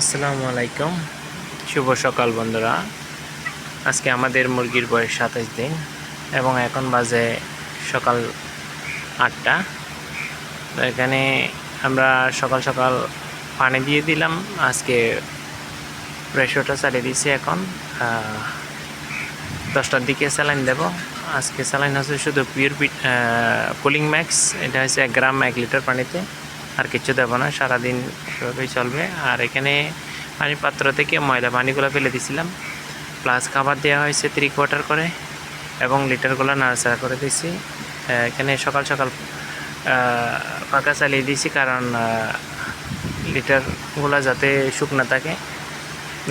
আসসালামু আলাইকুম। শুভ সকাল বন্ধুরা। আজকে আমাদের মুরগির বয়স সাতাশ দিন এবং এখন বাজে সকাল আটটা। এখানে আমরা সকাল সকাল পানি দিয়ে দিলাম। আজকে প্রেশারটা চালিয়ে দিয়েছি এখন। দশটার দিকে স্যালাইন দেব। আজকে স্যালাইন হচ্ছে শুধু পিওর কুলিং ম্যাক্স। এটা হচ্ছে এক গ্রাম এক লিটার পানিতে। আর কিছু দেবো না, সারাদিন এভাবেই চলবে। আর এখানে পানির পাত্র থেকে ময়লা পানিগুলো ফেলে দিছিলাম। প্লাস খাবার দেওয়া হয়েছে থ্রি কোয়ার্টার করে এবং লিটারগুলো নাড়াচাড়া করে দিয়েছি। এখানে সকাল সকাল পাখা চালিয়ে দিয়েছি কারণ লিটারগুলো যাতে শুকনো থাকে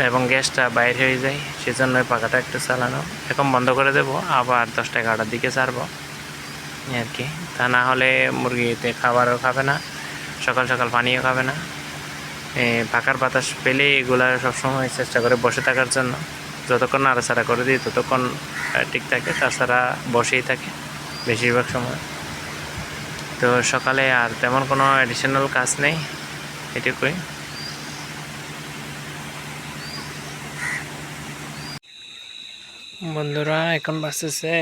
এবং গ্যাসটা বাইরে হয়ে যায় সেজন্য পাখাটা একটু চালানো। এখন বন্ধ করে দেব, আবার দশটা এগারোটার দিকে ছাড়বো। আর কি। তা না হলে মুরগিতে খাবারও খাবে না। সকাল সকাল পানিও খাবে না। পাখার বাতাস পেলে এগুলা সবসময় চেষ্টা করে বসে থাকার জন্য। যতক্ষণ নাড়াচাড়া করে দিই, ততক্ষণ ঠিক থাকে। তাছাড়া বসেই থাকে বেশিরভাগ সময়। তো সকালে আর তেমন কোনো অ্যাডিশনাল কাজ নেই, এটুকুই। বন্ধুরা, এখন বাজতেছে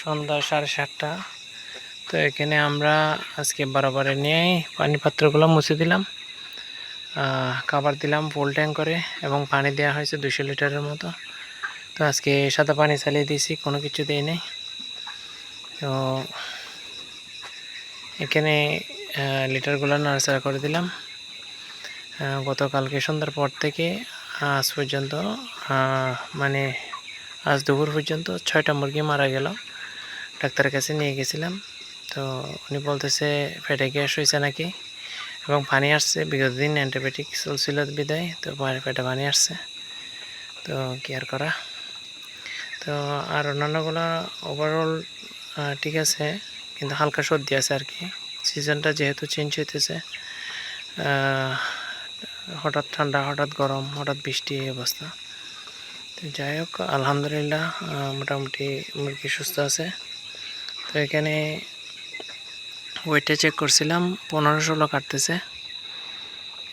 সন্ধ্যা সাড়ে সাতটা। তো এখানে আমরা আজকে বারোবারে নিয়ে পানি পাত্রগুলো মুছে দিলাম খাবার দিলাম ফুল ট্যাঙ্ক করে এবং পানি দেওয়া হয়েছে দুশো লিটারের মতো। তো আজকে সাদা পানি চালিয়ে দিয়েছি, কোনো কিছু দিই নেই। তো এখানে লিটারগুলো নাড়াচাড়া করে দিলাম। গতকালকে সন্ধ্যার পর থেকে আজ পর্যন্ত মানে আজ দুপুর পর্যন্ত ছয়টা মুরগি মারা গেল। ডাক্তারের কাছে নিয়ে গেছিলাম। তো উনি বলতেছে, পেটে গ্যাস হয়েছে নাকি? এবং পানি আসছে, বিগত দিন অ্যান্টিবায়োটিক চলছিল বিদায়, তো পেটে পানি আসছে। তো কেয়ার করা? তো আর অন্যান্যগুলো ওভারঅল ঠিক আছে, কিন্তু হালকা সর্দি আছে আর কি। সিজনটা যেহেতু চেঞ্জ হইতেছে হঠাৎ ঠান্ডা, হঠাৎ গরম, হঠাৎ বৃষ্টি এই অবস্থা। তো যাই হোক, আলহামদুলিল্লাহ মোটামুটি মুরগি সুস্থ আছে। তো এখানে ওয়েটে চেক করছিলাম, পনেরো ষোলো কাটতেছে।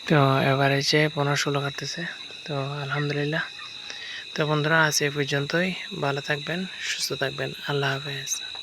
তো এভারেজে পনেরো ষোলো কাটতেছে। তো আলহামদুলিল্লাহ। তো বন্ধুরা, আজ এ পর্যন্তই। ভালো থাকবেন, সুস্থ থাকবেন। আল্লাহ হাফেজ।